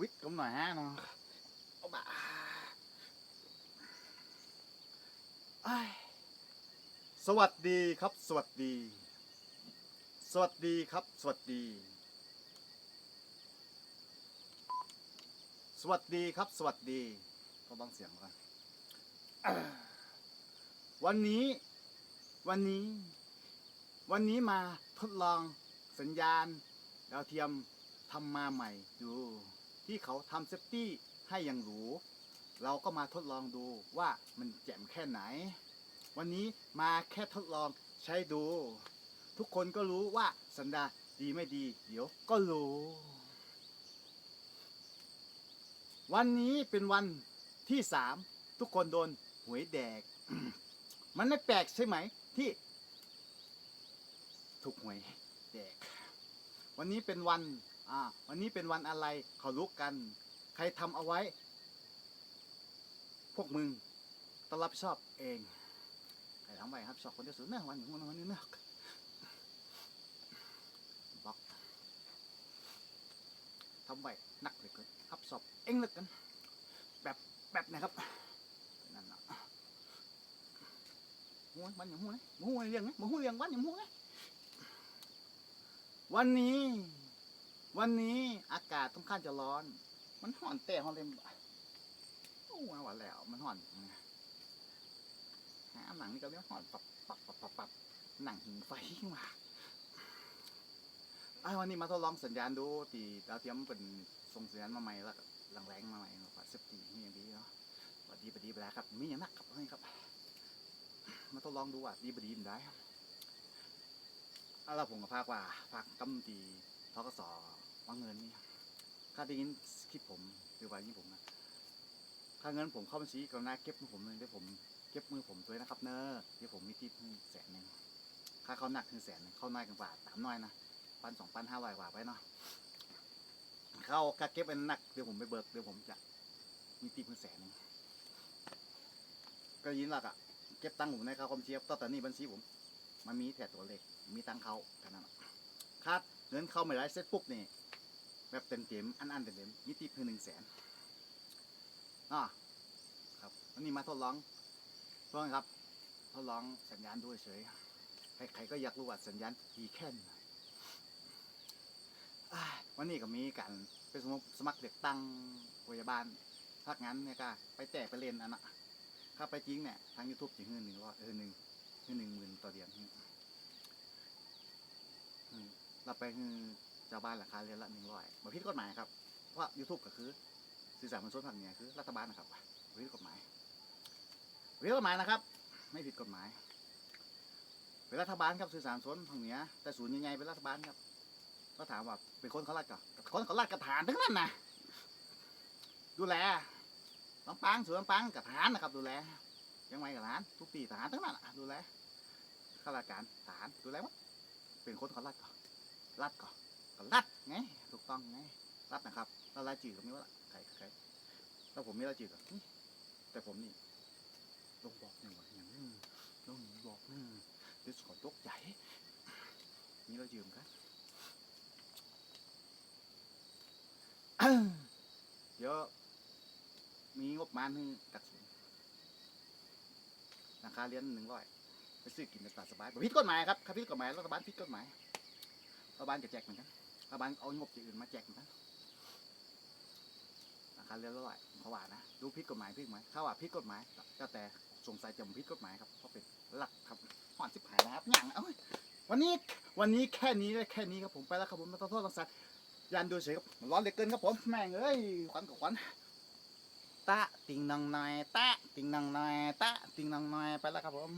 วิทย์กันหน่อยฮะเนาะเอาบ่าไอ้ายสวัสดีครับ สวัสดี สวัสดีครับ สวัสดี สวัสดีครับ สวัสดีก็บังเสียงก่อนอ่าวันนี้ วันนี้ วันนี้มาทดลองสัญญาณดาวเทียมทำมาใหม่ดู ที่เขาทำเซฟตี้ให้อย่างหรู เราก็มาทดลองดูว่ามันแจ่มแค่ไหน วันนี้มาแค่ทดลองใช้ดู ทุกคนก็รู้ว่าสัญญาดีไม่ดี เดี๋ยวก็รู้ วันนี้เป็นวันที่สามทุกคนโดนหวยแดก มันไม่แปลกใช่ไหมที่ ถูกหวยแดก วันนี้เป็นวัน อ่า วันนี้เป็นวันอะไรเขารู้กัน ใครทำเอาไว้ พวกมึงต้องรับผิดชอบเองใครทำไว้ครับชอบคนที่สุดเนอะวันนี้วันนี้วันนี้เนะบล็อกทำไว้หนักเหลยเกินรับสอบเองเหลยกัน แบบแบบนะครับนั่นนะหัววันอย่างหัวเลยหัวเรียงไหมหัวเรียงวันอย่างหัวเลยวันนี้ วันนี้อากาศค่อนข้างจะร้อน มันห่อนแต่ห่อนเลยโอ้ว่าวแล้ว มันห่อนหาหนังนี่ก็เรียกห่อนปับปับปับปับปับหนังหิงไฟมาไอ้วันนี้มาทดลองสัญญาณดูตีดาวเทียมเป็นส่งสัญญาณมาใหม่แล้วก็แรงๆมาใหม่ว่าเซฟตี้นี่อย่างดีเนาะว่าดีบดีไปแล้วครับมีอย่างนักครับนี่ครับ มาทดลองดูว่าดีบดีมันได้เอาละผมก็พากว่าพากกำตีทกส วางเงินนี่ค่าได้ยินคลิปผมหรือว่าอย่างนี้ผมนะค่าเงินผมเข้าบัญชีกรุณาเก็บมือผมเลยเดี๋ยวผมเก็บมือผมด้วยนะครับ เนอะเดี๋ยวผมมีทิปให้แสนหนึ่งค่าเขาหนักคือแสนหนึ่งเข้าน้อยกันกว่าตามน้อยนะพันสองพันห้าร้อยกว่าไปเนาะเข้ากะเก็บเป็นหนักเดี๋ยวผมไปเบิกเดี๋ยวผมจะมีทิปให้แสนหนึ่งก็ยินหลักอะเก็บตังค์ผมในค่าคอมเชียบตอนนี้บัญชีผม มันมีแต่ตัวเลขมีตังค์เขาแค่นั้นคาดเงินเข้าไม่ได้เสร็จปุ๊บนี่ แบบเต็มเต็มอันอันเต็มเต็มๆมิติคือหนึ่งแสนอ่าครับวันนี้มาทดลองทดลองครับทดลองสัญญาณด้วยเฉยใครๆก็อยากรู้ว่าสัญญาณดีแค่ไหนวันนี้ก็มีการไปสมัครสมัครเด็กตั้งพยาบาลพักงั้นเนี่ยก็ไปแตกไปเล่นอันน่ะถ้าไปจริงเนี่ยทางยูทูบจริงคือหนึ่งร้อยเออหนึ่งคือหนึ่งหมื่นต่อเดือนเราไปคือาวบ้านราคาเรือนละหนึ่งร้อยมาพิดกฎหมายครับ เพราะยูทูบก็คือสื่อสารมวลชนภาคเหนือคือรัฐบาลนะครับผิดกฎหมายผิดกฎหมายนะครับ ไม่ผิดกฎหมายเป็นรัฐบาลครับสื่อสารมวลชนภาคเหนือแต่ศูนย์ใหญ่ๆเป็นรัฐบาลครับก็ถามว่าเป็นคนเขาลัดก่อนคนเขาลัดกระฐานทั้งนั้นนะดูแลลำปางสวนลำปางกระฐานนะครับ ดูแลยังไงกระฐานทุกปีทหารทั้งนั้นดูแลข้าราชการทหารดูแลหมดเป็นคนเขาลัดก่อนรัดก่อน ก็รัดไงถูกต้องไงรัดนะครับแล้วรายจืดก็ไม่ว่าละใครใครแล้วผมไม่รายจืดหรอกแต่ผมนี่ลงบอกหนึ่งอย่างนี้ลงบอกหนึ่งดี๋ยวขอตกใหญ่นี่เรายืมกันเดี๋ยวมีงบมาณให้กัดสูงราคาเรียนหนึ่งร้อยไปซื้อกินในตลาดสบายผิดกฎหมายครับครับผิดกฎหมายรัฐบาลผิดกฎหมายรัฐบาลจะแจกเหมือนกัน ฐบาลเอางบอย่างอื่นมาแจกนกันราคาเรียนละร้อยเขาว่านะดูพิษกฎหมายพิษไหมเขาว่าพิษกฎหมายก็แต่สงสัยจะพิษกฎหมายครับเพราะเป็นหลักครับห่อนสิบหายนะครับอย่างเอ้ยวันนี้วันนี้แค่นี้เลยแค่นี้ครับผมไปแล้วครับผมมาขอโทษต้องสัตว์ยันดูเฉยครับร้อนเหลือเกินครับผมแม่งเอ้ยขวัญกับขวัญตะติงนองหน่อยตะติงนองหน่อยตะติงนองหน่อยไปแล้วครับผม